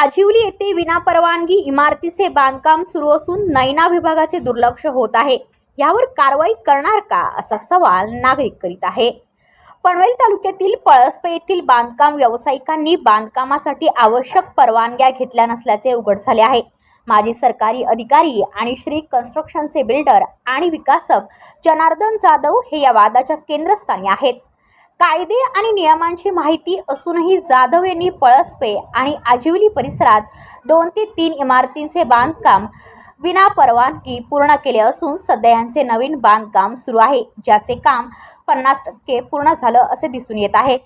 आजिवली येथे विनापरवानगी इमारतीचे बांधकाम सुरू असून नैना विभागाचे दुर्लक्ष होत आहे. यावर कारवाई करणार का असा सवाल नागरिक करीत आहे. पनवेल तालुक्यातील पळसपे येथील बांधकाम व्यावसायिकांनी बांधकामासाठी आवश्यक परवानग्या घेतल्या नसल्याचे उघड झाले आहे. माजी सरकारी अधिकारी आणि श्री कन्स्ट्रक्शनचे बिल्डर आणि विकासक जनार्दन जाधव हे या वादाच्या केंद्रस्थानी आहेत. कायदे आणि नियमांची माहिती असूनही जाधव यांनी पळसपे आणि आजिवली परिसरात दोन ते तीन इमारतींचे बांधकाम विना परवानगी पूर्ण केले असून सध्या यांचे नवीन बांधकाम सुरू आहे ज्याचे काम पन्नास टक्के पूर्ण झालं असे दिसून येत आहे.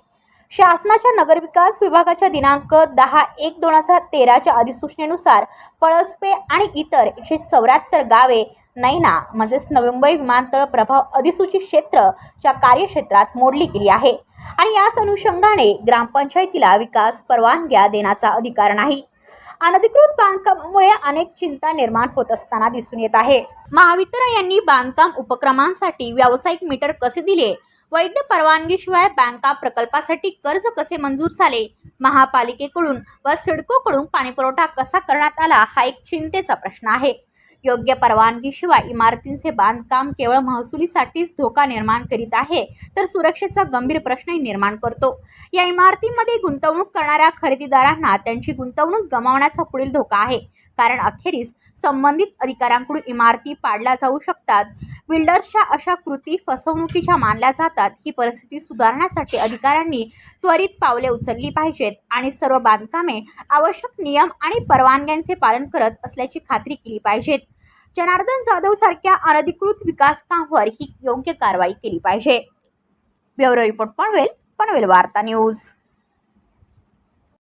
शासनाच्या नगरविकास विभागाच्या दिनांक दहा एक दोन हजार तेराच्या अधिसूचनेनुसार पळसपे आणि इतर एकशे चौऱ्याहत्तर गावे नैना म्हणजेच मुंबई विमानतळ प्रभाव अधिसूचित क्षेत्रच्या कार्यक्षेत्रात मोडली गेली आहे. आणि याच अनुषंगाने ग्रामपंचायतीला विकास परवानग्या देण्याचा अधिकार नाही. अनधिकृत बांधकामामुळे अनेक चिंता निर्माण होत असताना दिसून येत आहे. महावितरण यांनी बांधकाम उपक्रमांसाठी व्यावसायिक मीटर कसे दिले? वैध परवानगीशिवाय बँका प्रकल्पासाठी कर्ज कसे मंजूर झाले? महापालिकेकडून व सिडकोकडून पाणीपुरवठा कसा करण्यात आला? हा एक चिंतेचा प्रश्न आहे. योग्य परवानगीशिवाय इमारतींचे बांधकाम केवळ महसुलीसाठीच धोका निर्माण करीत आहे तर सुरक्षेचा गंभीर प्रश्नही निर्माण करतो. या इमारतीमध्ये गुंतवणूक करणाऱ्या खरेदीदारांना त्यांची गुंतवणूक गमावण्याचा पुढील धोका आहे. कारण अखेरीस संबंधित अधिकाऱ्यांकडून इमारती पाडल्या जाऊ शकतात. बिल्डर्सच्या अशा कृती फसवणुकीच्या मानल्या जातात. ही परिस्थिती सुधारण्यासाठी अधिकाऱ्यांनी त्वरित पावले उचलली पाहिजेत आणि सर्व बांधकामे आवश्यक नियम आणि परवानग्यांचे पालन करत असल्याची खात्री केली पाहिजेत. जनार्दन जाधव सारख्या अनधिकृत विकासकांवर ही योग्य कारवाई केली पाहिजे. ब्युरो रिपोर्ट पनवेल पनवेल वार्ता न्यूज.